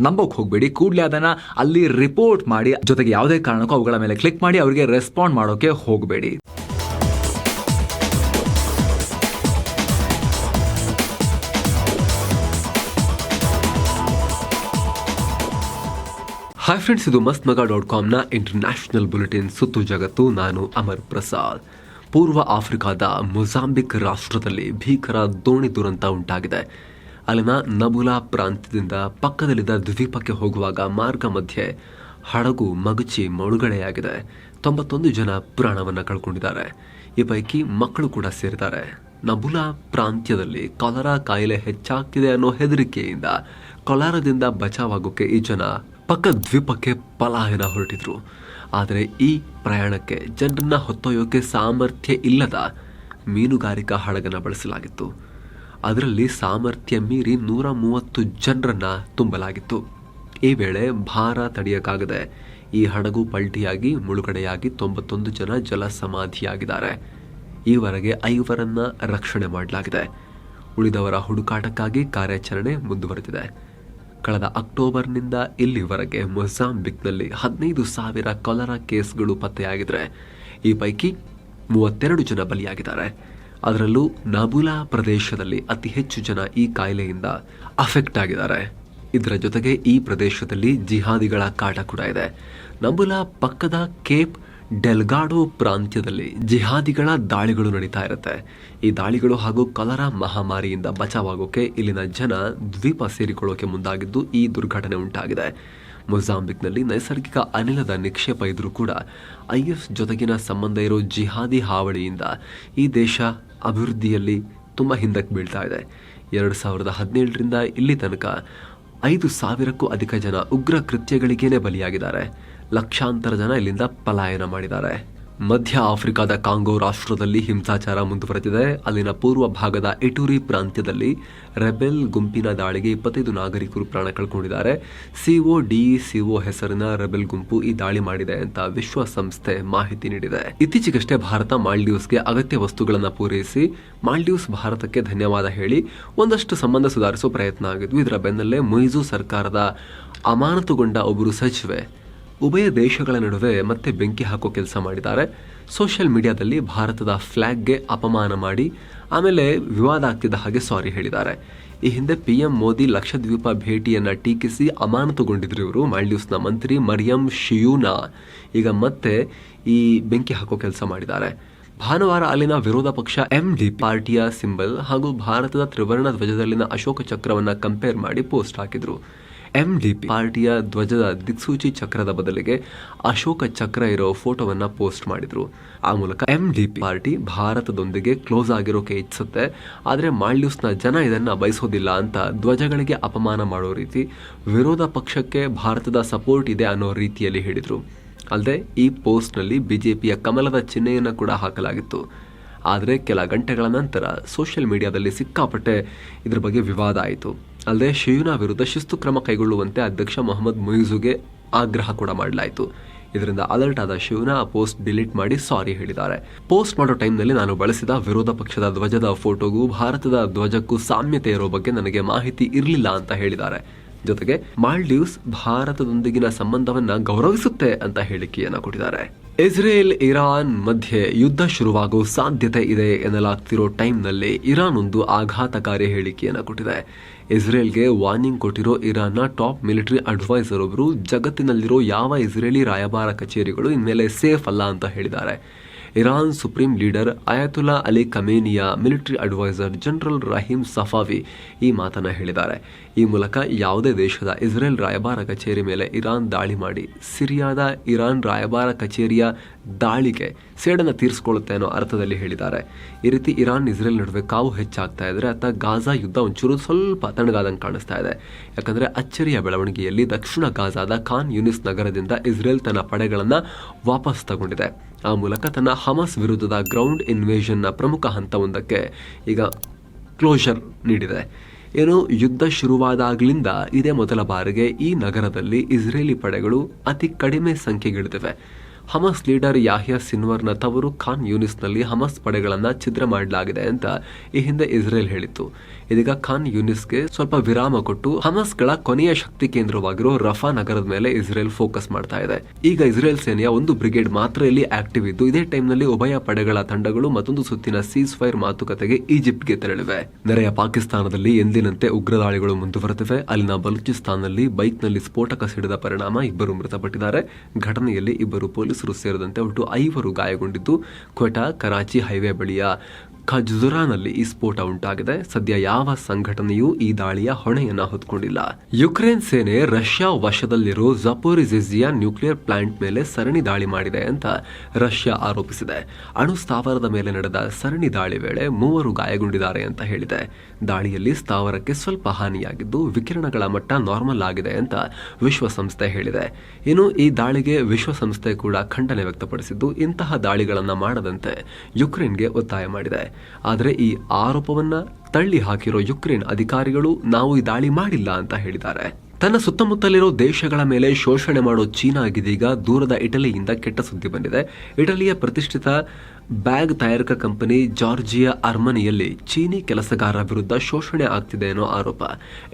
ನಂಬೋಕ್ ಹೋಗಬೇಡಿ. ಕೂಡಲೇ ಅದನ್ನ ಅಲ್ಲಿ ರಿಪೋರ್ಟ್ ಮಾಡಿ, ಜೊತೆಗೆ ಯಾವುದೇ ಕಾರಣಕ್ಕೂ ಅವುಗಳ ಮೇಲೆ ಕ್ಲಿಕ್ ಮಾಡಿ, ಅವರಿಗೆ ರೆಸ್ಪಾಂಡ್ ಮಾಡೋಕೆ ಹೋಗಬೇಡಿ. ಹಾಯ್ ಫ್ರೆಂಡ್ಸ್ ಇದು ಮಸ್ತ್ ಮಗ ಡಾಟ್ ಕಾಮ್ನ ಇಂಟರ್ನ್ಯಾಷನಲ್ ಬುಲೆಟಿನ್ ಸುತ್ತು ಜಗತ್ತು. ನಾನು ಅಮರ್ ಪ್ರಸಾದ್. ಪೂರ್ವ ಆಫ್ರಿಕಾದ ಮೊಜಾಂಬಿಕ್ ರಾಷ್ಟ್ರದಲ್ಲಿ ಭೀಕರ ದೋಣಿ ದುರಂತ ಉಂಟಾಗಿದೆ. ಅಲ್ಲಿನ ನಬುಲಾ ಪ್ರಾಂತ್ಯದಿಂದ ಪಕ್ಕದಲ್ಲಿದ್ದ ದ್ವೀಪಕ್ಕೆ ಹೋಗುವಾಗ ಮಾರ್ಗ ಮಧ್ಯೆ ಹಡಗು ಮಗುಚಿ ಮುಳುಗಡೆಯಾಗಿದೆ ತೊಂಬತ್ತೊಂದು ಜನ ಪ್ರಾಣವನ್ನು ಕಳ್ಕೊಂಡಿದ್ದಾರೆ. ಈ ಪೈಕಿ ಮಕ್ಕಳು ಕೂಡ ಸೇರಿದ್ದಾರೆ. ನಬುಲಾ ಪ್ರಾಂತ್ಯದಲ್ಲಿ ಕೊಲರಾ ಕಾಯಿಲೆ ಹೆಚ್ಚಾಗ್ತಿದೆ ಅನ್ನೋ ಹೆದರಿಕೆಯಿಂದ ಕೊಲಾರದಿಂದ ಬಚಾವಾಗೋಕ್ಕೆ ಈ ಜನ ಪಕ್ಕ ದ್ವೀಪಕ್ಕೆ ಪಲಾಯನ ಹೊರಟಿದ್ರು. ಆದರೆ ಈ ಪ್ರಯಾಣಕ್ಕೆ ಜನರನ್ನ ಹೊತ್ತೊಯ್ಯೋಕೆ ಸಾಮರ್ಥ್ಯ ಇಲ್ಲದ ಮೀನುಗಾರಿಕಾ ಹಡಗನ್ನು ಬಳಸಲಾಗಿತ್ತು. ಅದರಲ್ಲಿ ಸಾಮರ್ಥ್ಯ ಮೀರಿ ನೂರ ಮೂವತ್ತು ಜನರನ್ನ ತುಂಬಲಾಗಿತ್ತು. ಈ ವೇಳೆ ಭಾರ ತಡೆಯಕ್ಕಾಗದೆ ಈ ಹಡಗು ಪಲ್ಟಿಯಾಗಿ ಮುಳುಗಡೆಯಾಗಿ ತೊಂಬತ್ತೊಂದು ಜನ ಜಲ ಸಮಾಧಿಯಾಗಿದ್ದಾರೆ ಈವರೆಗೆ ಐವರನ್ನ ರಕ್ಷಣೆ ಮಾಡಲಾಗಿದೆ. ಉಳಿದವರ ಹುಡುಕಾಟಕ್ಕಾಗಿ ಕಾರ್ಯಾಚರಣೆ ಮುಂದುವರೆದಿದೆ. ಕಳೆದ ಅಕ್ಟೋಬರ್ನಿಂದ ಇಲ್ಲಿವರೆಗೆ ಮೊಜಾಂಬಿಕ್ನಲ್ಲಿ ಹದಿನೈದು ಸಾವಿರ ಕೊಲರಾ ಕೇಸ್ಗಳು ಪತ್ತೆಯಾಗಿದ್ರೆ, ಈ ಪೈಕಿ ಮೂವತ್ತೆರಡು ಜನ ಬಲಿಯಾಗಿದ್ದಾರೆ. ಅದರಲ್ಲೂ ನಬುಲಾ ಪ್ರದೇಶದಲ್ಲಿ ಅತಿ ಹೆಚ್ಚು ಜನ ಈ ಕಾಯಿಲೆಯಿಂದ ಅಫೆಕ್ಟ್ ಆಗಿದ್ದಾರೆ. ಇದರ ಜೊತೆಗೆ ಈ ಪ್ರದೇಶದಲ್ಲಿ ಜಿಹಾದಿಗಳ ಕಾಟ ಕೂಡ ಇದೆ. ನಬುಲಾ ಪಕ್ಕದ ಕೇಪ್ ಡೆಲ್ಗಾಡೋ ಪ್ರಾಂತ್ಯದಲ್ಲಿ ಜಿಹಾದಿಗಳ ದಾಳಿಗಳು ನಡೀತಾ ಇರುತ್ತೆ. ಈ ದಾಳಿಗಳು ಹಾಗೂ ಕಲರ ಮಹಾಮಾರಿಯಿಂದ ಬಚಾವಾಗೋಕೆ ಇಲ್ಲಿನ ಜನ ದ್ವೀಪ ಸೇರಿಕೊಳ್ಳೋಕೆ ಮುಂದಾಗಿದ್ದು ಈ ದುರ್ಘಟನೆ ಉಂಟಾಗಿದೆ. ಮೊಜಾಂಬಿಕ್ನಲ್ಲಿ ನೈಸರ್ಗಿಕ ಅನಿಲದ ನಿಕ್ಷೇಪ ಇದ್ರೂ ಕೂಡ ಐಎಸ್ ಜೊತೆಗಿನ ಸಂಬಂಧ ಇರೋ ಜಿಹಾದಿ ಹಾವಳಿಯಿಂದ ಈ ದೇಶ ಅಭಿವೃದ್ಧಿಯಲ್ಲಿ ತುಂಬ ಹಿಂದಕ್ಕೆ ಬೀಳ್ತಾ ಇದೆ. ಎರಡು ಸಾವಿರದ ಹದಿನೇಳರಿಂದ ಇಲ್ಲಿ ತನಕ ಐದು ಸಾವಿರಕ್ಕೂ ಅಧಿಕ ಜನ ಉಗ್ರ ಕೃತ್ಯಗಳಿಗೇನೆ ಬಲಿಯಾಗಿದ್ದಾರೆ. ಲಕ್ಷಾಂತರ ಜನ ಇಲ್ಲಿಂದ ಪಲಾಯನ ಮಾಡಿದ್ದಾರೆ. ಮಧ್ಯ ಆಫ್ರಿಕಾದ ಕಾಂಗೋ ರಾಷ್ಟ್ರದಲ್ಲಿ ಹಿಂಸಾಚಾರ ಮುಂದುವರೆದಿದೆ. ಅಲ್ಲಿನ ಪೂರ್ವ ಭಾಗದ ಇಟೂರಿ ಪ್ರಾಂತ್ಯದಲ್ಲಿ ರೆಬೆಲ್ ಗುಂಪಿನ ದಾಳಿಗೆ ಇಪ್ಪತ್ತೈದು ನಾಗರಿಕರು ಪ್ರಾಣ ಕಳ್ಕೊಂಡಿದ್ದಾರೆ. ಸಿಒ ಡಿಇಸಿಒ ಹೆಸರಿನ ರೆಬೆಲ್ ಗುಂಪು ಈ ದಾಳಿ ಮಾಡಿದೆ ಅಂತ ವಿಶ್ವಸಂಸ್ಥೆ ಮಾಹಿತಿ ನೀಡಿದೆ. ಇತ್ತೀಚೆಗಷ್ಟೇ ಭಾರತ ಮಾಲ್ಡೀವ್ಸ್ಗೆ ಅಗತ್ಯ ವಸ್ತುಗಳನ್ನು ಪೂರೈಸಿ ಮಾಲ್ಡೀವ್ಸ್ ಭಾರತಕ್ಕೆ ಧನ್ಯವಾದ ಹೇಳಿ ಒಂದಷ್ಟು ಸಂಬಂಧ ಸುಧಾರಿಸುವ ಪ್ರಯತ್ನ ಆಗಿದ್ದು, ಇದರ ಬೆನ್ನಲ್ಲೇ ಮೊಯ್ಜು ಸರ್ಕಾರದ ಅಮಾನತುಗೊಂಡ ಒಬ್ಬರು ಸಚಿವೆ ಉಭಯ ದೇಶಗಳ ನಡುವೆ ಮತ್ತೆ ಬೆಂಕಿ ಹಾಕೋ ಕೆಲಸ ಮಾಡಿದ್ದಾರೆ. ಸೋಷಿಯಲ್ ಮೀಡಿಯಾದಲ್ಲಿ ಭಾರತದ ಫ್ಲ್ಯಾಗ್ಗೆ ಅಪಮಾನ ಮಾಡಿ ಆಮೇಲೆ ವಿವಾದ ಆಗ್ತಿದ್ದ ಹಾಗೆ ಸಾರಿ ಹೇಳಿದ್ದಾರೆ. ಈ ಹಿಂದೆ ಪಿ ಎಂ ಮೋದಿ ಲಕ್ಷದ್ವೀಪ ಭೇಟಿಯನ್ನು ಟೀಕಿಸಿ ಅಮಾನತುಗೊಂಡಿದ್ರು ಇವರು. ಮಾಲ್ಡೀವ್ಸ್ನ ಮಂತ್ರಿ ಮರಿಯಂ ಶಿಯೂನಾ ಈಗ ಮತ್ತೆ ಈ ಬೆಂಕಿ ಹಾಕೋ ಕೆಲಸ ಮಾಡಿದ್ದಾರೆ. ಭಾನುವಾರ ಅಲ್ಲಿನ ವಿರೋಧ ಪಕ್ಷ ಎಂ ಡಿ ಪಾರ್ಟಿಯ ಸಿಂಬಲ್ ಹಾಗೂ ಭಾರತದ ತ್ರಿವರ್ಣ ಧ್ವಜದಲ್ಲಿನ ಅಶೋಕ ಚಕ್ರವನ್ನು ಕಂಪೇರ್ ಮಾಡಿ ಪೋಸ್ಟ್ ಹಾಕಿದ್ರು. ಎಂ ಡಿ ಪಾರ್ಟಿಯ ಧ್ವಜದ ದಿಕ್ಸೂಚಿ ಚಕ್ರದ ಬದಲಿಗೆ ಅಶೋಕ ಚಕ್ರ ಇರೋ ಫೋಟೋವನ್ನ ಪೋಸ್ಟ್ ಮಾಡಿದ್ರು. ಆ ಮೂಲಕ ಎಂಡಿಪಿ ಪಾರ್ಟಿ ಭಾರತದೊಂದಿಗೆ ಕ್ಲೋಸ್ ಆಗಿರೋಕೆ ಇಚ್ಛುತ್ತೆ ಆದರೆ ಮಾಲ್ಡೀವ್ಸ್ನ ಜನ ಇದನ್ನ ಬಯಸೋದಿಲ್ಲ ಅಂತ ಧ್ವಜಗಳಿಗೆ ಅಪಮಾನ ಮಾಡೋ ರೀತಿ ವಿರೋಧ ಪಕ್ಷಕ್ಕೆ ಭಾರತದ ಸಪೋರ್ಟ್ ಇದೆ ಅನ್ನೋ ರೀತಿಯಲ್ಲಿ ಹೇಳಿದ್ರು. ಅಲ್ಲದೆ ಈ ಪೋಸ್ಟ್ನಲ್ಲಿ ಬಿಜೆಪಿಯ ಕಮಲದ ಚಿಹ್ನೆಯನ್ನು ಕೂಡ ಹಾಕಲಾಗಿತ್ತು. ಆದರೆ ಕೆಲ ಗಂಟೆಗಳ ನಂತರ ಸೋಷಿಯಲ್ ಮೀಡಿಯಾದಲ್ಲಿ ಸಿಕ್ಕಾಪಟ್ಟೆ ಇದ್ರ ಬಗ್ಗೆ ವಿವಾದ ಆಯಿತು. ಅಲ್ಲದೆ ಶಿಯುನ ವಿರುದ್ಧ ಶಿಸ್ತು ಕ್ರಮ ಕೈಗೊಳ್ಳುವಂತೆ ಅಧ್ಯಕ್ಷ ಮೊಹಮ್ಮದ್ ಮುಯಿಜುಗೆ ಆಗ್ರಹ ಕೂಡ ಮಾಡಲಾಯಿತು. ಇದರಿಂದ ಅಲರ್ಟ್ ಆದ ಶಿವನ ಆ ಪೋಸ್ಟ್ ಡಿಲೀಟ್ ಮಾಡಿ ಸಾರಿ ಹೇಳಿದ್ದಾರೆ. ಪೋಸ್ಟ್ ಮಾಡೋ ಟೈಮ್ನಲ್ಲಿ ನಾನು ಬಳಸಿದ ವಿರೋಧ ಪಕ್ಷದ ಧ್ವಜದ ಫೋಟೋಗೂ ಭಾರತದ ಧ್ವಜಕ್ಕೂ ಸಾಮ್ಯತೆ ಇರೋ ಬಗ್ಗೆ ನನಗೆ ಮಾಹಿತಿ ಇರಲಿಲ್ಲ ಅಂತ ಹೇಳಿದ್ದಾರೆ. ಜೊತೆಗೆ ಮಾಲ್ಡೀವ್ಸ್ ಭಾರತದೊಂದಿಗಿನ ಸಂಬಂಧವನ್ನ ಗೌರವಿಸುತ್ತೆ ಅಂತ ಹೇಳಿಕೆಯನ್ನು ಕೊಟ್ಟಿದ್ದಾರೆ. ಇಸ್ರೇಲ್ ಇರಾನ್ ಮಧ್ಯೆ ಯುದ್ಧ ಶುರುವಾಗುವ ಸಾಧ್ಯತೆ ಇದೆ ಎನ್ನಲಾಗ್ತಿರೋ ಟೈಮ್ನಲ್ಲಿ ಇರಾನ್ ಒಂದು ಆಘಾತಕಾರಿ ಹೇಳಿಕೆಯನ್ನು ಕೊಟ್ಟಿದೆ. ಇಸ್ರೇಲ್ಗೆ ವಾರ್ನಿಂಗ್ ಕೊಟ್ಟಿರೋ ಇರಾನ್ನ ಟಾಪ್ ಮಿಲಿಟರಿ ಅಡ್ವೈಸರ್ ಒಬ್ಬರು ಜಗತ್ತಿನಲ್ಲಿರೋ ಯಾವ ಇಸ್ರೇಲಿ ರಾಯಭಾರ ಕಚೇರಿಗಳು ಇನ್ಮೇಲೆ ಸೇಫ್ ಅಲ್ಲ ಅಂತ ಹೇಳಿದ್ದಾರೆ. Iran supreme leader Ayatollah Ali ಕಮೇನಿಯ military adviser general Rahim Safavi ಈ ಮಾತನ್ನ ಹೇಳಿದ್ದಾರೆ. ಈ ಮೂಲಕ ಯಾವುದೇ ದೇಶದ ಇಸ್ರೇಲ್ ರಾಯಭಾರ ಕಚೇರಿ ಮೇಲೆ ಇರಾನ್ ದಾಳಿ ಮಾಡಿ, ಸಿರಿಯಾದ ಇರಾನ್ ರಾಯಭಾರ ಕಚೇರಿಯ ದಾಳಿಗೆ ಸೇಡನ್ನು ತೀರಿಸಿಕೊಳ್ಳುತ್ತೆ ಅನ್ನೋ ಅರ್ಥದಲ್ಲಿ ಹೇಳಿದ್ದಾರೆ. ಈ ರೀತಿ ಇರಾನ್, ಇಸ್ರೇಲ್ ನಡುವೆ ಕಾವು ಹೆಚ್ಚಾಗ್ತಾ ಇದ್ರೆ ಅಥವಾ ಗಾಜಾ ಯುದ್ಧ ಒಂಚೂರು ಸ್ವಲ್ಪ ತಣ್ಣಗಾದಂಗೆ ಕಾಣಿಸ್ತಾ ಇದೆ. ಯಾಕಂದರೆ ಅಚ್ಚರಿಯ ಬೆಳವಣಿಗೆಯಲ್ಲಿ ದಕ್ಷಿಣ ಗಾಜಾದ ಖಾನ್ ಯುನಿಸ್ ನಗರದಿಂದ ಇಸ್ರೇಲ್ ತನ್ನ ಪಡೆಗಳನ್ನು ವಾಪಸ್ ತಗೊಂಡಿದೆ. ಆ ಮೂಲಕ ತನ್ನ ಹಮಾಸ್ ವಿರುದ್ಧದ ಗ್ರೌಂಡ್ ಇನ್ವೇಷನ್ನ ಪ್ರಮುಖ ಹಂತವೊಂದಕ್ಕೆ ಈಗ ಕ್ಲೋಷರ್ ನೀಡಿದೆ. ಏನು, ಯುದ್ಧ ಶುರುವಾದಾಗ್ಲಿಂದ ಇದೇ ಮೊದಲ ಬಾರಿಗೆ ಈ ನಗರದಲ್ಲಿ ಇಸ್ರೇಲಿ ಪಡೆಗಳು ಅತಿ ಕಡಿಮೆ ಸಂಖ್ಯೆಗಿಳಿದಿವೆ. ಹಮಸ್ ಲೀಡರ್ ಯಾಹಿಯಾ ಸಿನ್ವರ್ನ ತವರು ಖಾನ್ ಯೂನಿಸ್ನಲ್ಲಿ ಹಮಸ್ ಪಡೆಗಳನ್ನು ಛಿದ್ರ ಮಾಡಲಾಗಿದೆ ಅಂತ ಈ ಹಿಂದೆ ಇಸ್ರೇಲ್ ಹೇಳಿತ್ತು. ಇದೀಗ ಖಾನ್ ಯೂನಿಸ್ಗೆ ಸ್ವಲ್ಪ ವಿರಾಮ ಕೊಟ್ಟು ಹಮಸ್ಗಳ ಕೊನೆಯ ಶಕ್ತಿ ಕೇಂದ್ರವಾಗಿರೋ ರಫಾ ನಗರದ ಮೇಲೆ ಇಸ್ರೇಲ್ ಫೋಕಸ್ ಮಾಡ್ತಾ ಇದೆ. ಈಗ ಇಸ್ರೇಲ್ ಸೇನೆಯ ಒಂದು ಬ್ರಿಗೇಡ್ ಮಾತ್ರ ಇಲ್ಲಿ ಆಕ್ಟಿವ್ ಇದ್ದು, ಇದೇ ಟೈಮ್ನಲ್ಲಿ ಉಭಯ ಪಡೆಗಳ ತಂಡಗಳು ಮತ್ತೊಂದು ಸುತ್ತಿನ ಸೀಸ್ ಫೈರ್ ಮಾತುಕತೆಗೆ ಈಜಿಪ್ಟ್ಗೆ ತೆರಳಿವೆ. ನೆರೆಯ ಪಾಕಿಸ್ತಾನದಲ್ಲಿ ಎಂದಿನಂತೆ ಉಗ್ರ ದಾಳಿಗಳು ಮುಂದುವರೆದಿವೆ. ಅಲ್ಲಿನ ಬಲೂಚಿಸ್ತಾನ್ನಲ್ಲಿ ಬೈಕ್ನಲ್ಲಿ ಸ್ಫೋಟಕ ಸಿಡಿದ ಪರಿಣಾಮ ಇಬ್ಬರು ಮೃತಪಟ್ಟಿದ್ದಾರೆ. ಘಟನೆಯಲ್ಲಿ ಇಬ್ಬರು ಪೊಲೀಸರು ಸೇರಿದಂತೆ ಒಟ್ಟು ಐವರು ಗಾಯಗೊಂಡಿದ್ದು ಕ್ವೆಟಾ ಕರಾಚಿ ಹೈವೇ ಬಳಿಯ ಖಜುರಾನಲ್ಲಿ ಈ ಸ್ಫೋಟ ಉಂಟಾಗಿದೆ. ಸದ್ಯ ಯಾವ ಸಂಘಟನೆಯೂ ಈ ದಾಳಿಯ ಹೊಣೆಯನ್ನ ಹೊತ್ಕೊಂಡಿಲ್ಲ. ಯುಕ್ರೇನ್ ಸೇನೆ ರಷ್ಯಾ ವಶದಲ್ಲಿರೋ ಜಪೋರಿಜಿಯಾ ನ್ಯೂಕ್ಲಿಯರ್ ಪ್ಲಾಂಟ್ ಮೇಲೆ ಸರಣಿ ದಾಳಿ ಮಾಡಿದೆ ಅಂತ ರಷ್ಯಾ ಆರೋಪಿಸಿದೆ. ಅಣು ಸ್ಥಾವರದ ಮೇಲೆ ನಡೆದ ಸರಣಿ ದಾಳಿ ವೇಳೆ ಮೂವರು ಗಾಯಗೊಂಡಿದ್ದಾರೆ ಅಂತ ಹೇಳಿದೆ. ದಾಳಿಯಲ್ಲಿ ಸ್ಥಾವರಕ್ಕೆ ಸ್ವಲ್ಪ ಹಾನಿಯಾಗಿದ್ದು ವಿಕಿರಣಗಳ ಮಟ್ಟ ನಾರ್ಮಲ್ ಆಗಿದೆ ಅಂತ ವಿಶ್ವಸಂಸ್ಥೆ ಹೇಳಿದೆ. ಇನ್ನು ಈ ದಾಳಿಗೆ ವಿಶ್ವಸಂಸ್ಥೆ ಕೂಡ ಖಂಡನೆ ವ್ಯಕ್ತಪಡಿಸಿದ್ದು ಇಂತಹ ದಾಳಿಗಳನ್ನು ಮಾಡದಂತೆ ಯುಕ್ರೇನ್ಗೆ ಒತ್ತಾಯ ಮಾಡಿದೆ. ಆದರೆ ಈ ಆರೋಪವನ್ನ ತಳ್ಳಿ ಹಾಕಿರೋ ಯುಕ್ರೇನ್ ಅಧಿಕಾರಿಗಳು ನಾವು ಈ ದಾಳಿ ಮಾಡಿಲ್ಲ ಅಂತ ಹೇಳಿದ್ದಾರೆ. ತನ್ನ ಸುತ್ತಮುತ್ತಲಿರೋ ದೇಶಗಳ ಮೇಲೆ ಶೋಷಣೆ ಮಾಡೋ ಚೀನಾ ಚೀನಾಗಿದೀಗ ದೂರದ ಇಟಲಿಯಿಂದ ಕೆಟ್ಟ ಸುದ್ದಿ ಬಂದಿದೆ. ಇಟಲಿಯ ಪ್ರತಿಷ್ಠಿತ ಬ್ಯಾಗ್ ತಯಾರಕ ಕಂಪನಿ ಜಾರ್ಜಿಯಾ ಅರ್ಮನಿಯಲ್ಲಿ ಚೀನಿ ಕೆಲಸಗಾರರ ವಿರುದ್ಧ ಶೋಷಣೆ ಆಗ್ತಿದೆ ಅನ್ನೋ ಆರೋಪ.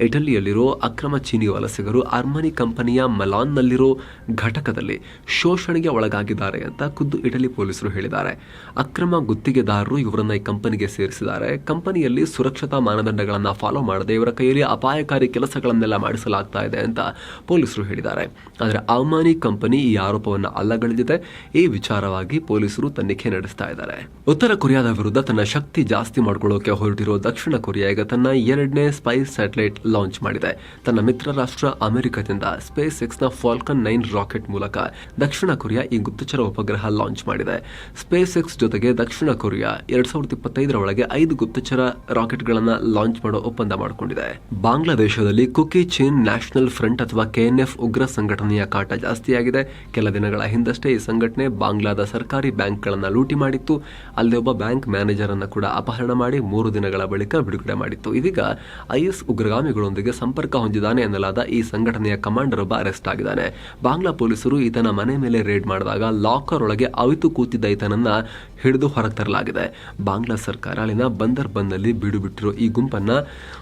ಇಟಲಿಯಲ್ಲಿರೋ ಅಕ್ರಮ ಚೀನಿ ವಲಸಿಗರು ಅರ್ಮನಿ ಕಂಪನಿಯ ಮಲಾನ್ನಲ್ಲಿರೋ ಘಟಕದಲ್ಲಿ ಶೋಷಣೆಗೆ ಒಳಗಾಗಿದ್ದಾರೆ ಅಂತ ಖುದ್ದು ಇಟಲಿ ಪೊಲೀಸರು ಹೇಳಿದ್ದಾರೆ. ಅಕ್ರಮ ಗುತ್ತಿಗೆದಾರರು ಇವರನ್ನ ಈ ಕಂಪನಿಗೆ ಸೇರಿಸಿದ್ದಾರೆ. ಕಂಪನಿಯಲ್ಲಿ ಸುರಕ್ಷತಾ ಮಾನದಂಡಗಳನ್ನು ಫಾಲೋ ಮಾಡದೆ ಇವರ ಕೈಯಲ್ಲಿ ಅಪಾಯಕಾರಿ ಕೆಲಸಗಳನ್ನೆಲ್ಲ ಮಾಡಿಸಲಾಗ್ತಾ ಇದೆ ಅಂತ ಪೊಲೀಸರು ಹೇಳಿದ್ದಾರೆ. ಆದರೆ ಅಮಾನಿ ಕಂಪನಿ ಈ ಆರೋಪವನ್ನು ಅಲ್ಲಗಳೆದಿದೆ. ಈ ವಿಚಾರವಾಗಿ ಪೊಲೀಸರು ತನಿಖೆ ಇದ್ದಾರೆ. ಉತ್ತರ ಕೊರಿಯಾದ ವಿರುದ್ಧ ತನ್ನ ಶಕ್ತಿ ಜಾಸ್ತಿ ಮಾಡಿಕೊಳ್ಳೋಕೆ ಹೊರಟಿರೋ ದಕ್ಷಿಣ ಕೊರಿಯಾ ಈಗ ತನ್ನ ಎರಡನೇ ಸ್ಪೈಸ್ ಸ್ಯಾಟಲೈಟ್ ಲಾಂಚ್ ಮಾಡಿದೆ. ತನ್ನ ಮಿತ್ರ ರಾಷ್ಟ್ರ ಅಮೆರಿಕದಿಂದ ಸ್ಪೇಸ್ ಎಕ್ಸ್ನ ಫಾಲ್ಕನ್ ನೈನ್ ರಾಕೆಟ್ ಮೂಲಕ ದಕ್ಷಿಣ ಕೊರಿಯಾ ಈ ಗುಪ್ತಚರ ಉಪಗ್ರಹ ಲಾಂಚ್ ಮಾಡಿದೆ. ಸ್ಪೇಸ್ ಎಕ್ಸ್ ಜೊತೆಗೆ ದಕ್ಷಿಣ ಕೊರಿಯಾ ಎರಡ್ ಸಾವಿರದ ಇಪ್ಪತ್ತೈದರ ಒಳಗೆ ಐದು ಗುಪ್ತಚರ ರಾಕೆಟ್ಗಳನ್ನ ಲಾಂಚ್ ಮಾಡೋ ಒಪ್ಪಂದ ಮಾಡಿಕೊಂಡಿದೆ. ಬಾಂಗ್ಲಾದೇಶದಲ್ಲಿ ಕುಕಿ ಚೀನ್ ನ್ಯಾಷನಲ್ ಫ್ರಂಟ್ ಅಥವಾ ಕೆಎನ್ಎಫ್ ಉಗ್ರ ಸಂಘಟನೆಯ ಕಾಟ ಜಾಸ್ತಿಯಾಗಿದೆ. ಕೆಲ ದಿನಗಳ ಹಿಂದಷ್ಟೇ ಈ ಸಂಘಟನೆ ಬಾಂಗ್ಲಾದ ಸರ್ಕಾರಿ ಬ್ಯಾಂಕ್ಗಳನ್ನ ಲೂಟಿ ಮಾಡಿತ್ತು. ಅಲ್ಲಿ ಒಬ್ಬ ಬ್ಯಾಂಕ್ ಮ್ಯಾನೇಜರ್ ಅನ್ನ ಕೂಡ ಅಪಹರಣ ಮಾಡಿ ಮೂರು ದಿನಗಳ ಬಳಿಕ ಬಿಡುಗಡೆ ಮಾಡಿತ್ತು. ಇದೀಗ ಐಎಸ್ ಉಗ್ರಗಾಮಿಗಳೊಂದಿಗೆ ಸಂಪರ್ಕ ಹೊಂದಿದ್ದಾನೆ ಎನ್ನಲಾದ ಈ ಸಂಘಟನೆಯ ಕಮಾಂಡರ್ ಒಬ್ಬ ಅರೆಸ್ಟ್ ಆಗಿದ್ದಾನೆ. ಬಾಂಗ್ಲಾ ಪೊಲೀಸರು ಈತನ ಮನೆ ಮೇಲೆ ರೇಡ್ ಮಾಡಿದಾಗ ಲಾಕರ್ ಒಳಗೆ ಅವಿತು ಕೂತಿದ್ದ ಈತನನ್ನ ಹಿಡಿದು ಹೊರಗೆ ತರಲಾಗಿದೆ. ಬಾಂಗ್ಲಾ ಸರ್ಕಾರ ಅಲ್ಲಿನ ಬಂದರ್ ಬಂದ್ನಲ್ಲಿ ಬೀಡು ಬಿಟ್ಟಿರೋ ಈ ಗುಂಪನ್ನ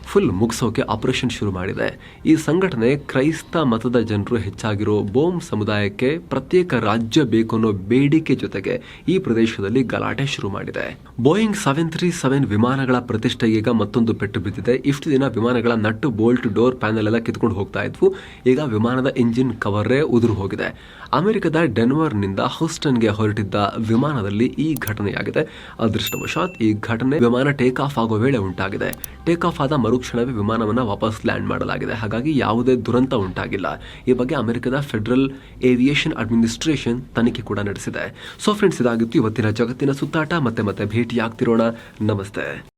ಫುಲ್ ಮುಗಿಸೋಕೆ ಆಪರೇಷನ್ ಶುರು ಮಾಡಿದೆ. ಈ ಸಂಘಟನೆ ಕ್ರೈಸ್ತ ಮತದ ಜನರು ಹೆಚ್ಚಾಗಿರೋ ಬೋಮ್ ಸಮುದಾಯಕ್ಕೆ ಪ್ರತ್ಯೇಕ ರಾಜ್ಯ ಬೇಕು ಅನ್ನೋ ಬೇಡಿಕೆ ಜೊತೆಗೆ ಈ ಪ್ರದೇಶದಲ್ಲಿ ಗಲಾಟೆ ಶುರು ಮಾಡಿದೆ. ಬೋಯಿಂಗ್ ಸೆವೆನ್ ತ್ರೀ ಸೆವೆನ್ ವಿಮಾನಗಳ ಪ್ರತಿಷ್ಠೆಗೆ ಈಗ ಮತ್ತೊಂದು ಪೆಟ್ಟು ಬಿದ್ದಿದೆ. ಇಷ್ಟು ದಿನ ವಿಮಾನಗಳ ನಟ್ಟು ಬೋಲ್ಟ್ ಡೋರ್ ಪ್ಯಾನೆಲ್ ಎಲ್ಲ ಕಿತ್ಕೊಂಡು ಹೋಗ್ತಾ ಇದ್ವು. ಈಗ ವಿಮಾನದ ಇಂಜಿನ್ ಕವರೇ ಉದುರು ಹೋಗಿದೆ. ಅಮೆರಿಕದ ಡೆನ್ವರ್ನಿಂದ ಹೌಸ್ಟನ್ಗೆ ಹೊರಟಿದ್ದ ವಿಮಾನದಲ್ಲಿ ಈ ಘಟನೆಯಾಗಿದೆ. ಅದೃಷ್ಟವಶಾತ್ ಈ ಘಟನೆ ವಿಮಾನ ಟೇಕ್ ಆಫ್ ಆಗೋ ವೇಳೆ ಉಂಟಾಗಿದೆ. ಟೇಕ್ ಆಫ್ ಆದ ಮರುಕ್ಷಣವೇ ವಿಮಾನವನ್ನು ವಾಪಸ್ ಲ್ಯಾಂಡ್ ಮಾಡಲಾಗಿದೆ. ಹಾಗಾಗಿ ಯಾವುದೇ ದುರಂತ ಉಂಟಾಗಿಲ್ಲ. ಈ ಬಗ್ಗೆ ಅಮೆರಿಕದ ಫೆಡರಲ್ ಏವಿಯೇಷನ್ ಅಡ್ಮಿನಿಸ್ಟ್ರೇಷನ್ ತನಿಖೆ ಕೂಡ ನಡೆಸಿದೆ. ಸೊ ಫ್ರೆಂಡ್ಸ್, ಇದಾಗಿತ್ತು ಇವತ್ತಿನ ಜಗತ್ತಿನ ಸುತ್ತಾಟ. ಮತ್ತೆ ಮತ್ತೆ ಭೇಟಿಯಾಗ್ತಿರೋಣ. ನಮಸ್ತೆ.